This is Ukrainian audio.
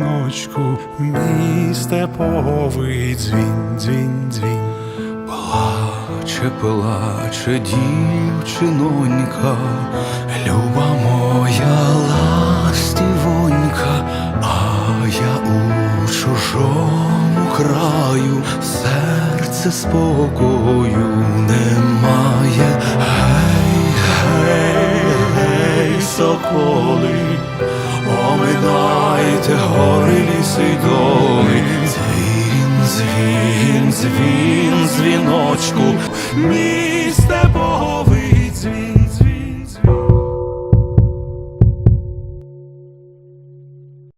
дзвіночку, мій степовий дзвін, дзвін, дзвін. Плаче, плаче дівчинонька, люба моя ластівонька, а я у чужому краю, серце спокою немає. Гей, гей, гей, соколи, Пам'ятайте гори, ліси й доли, дзвін, звін, дзвін, дзвіночку, місте Бога.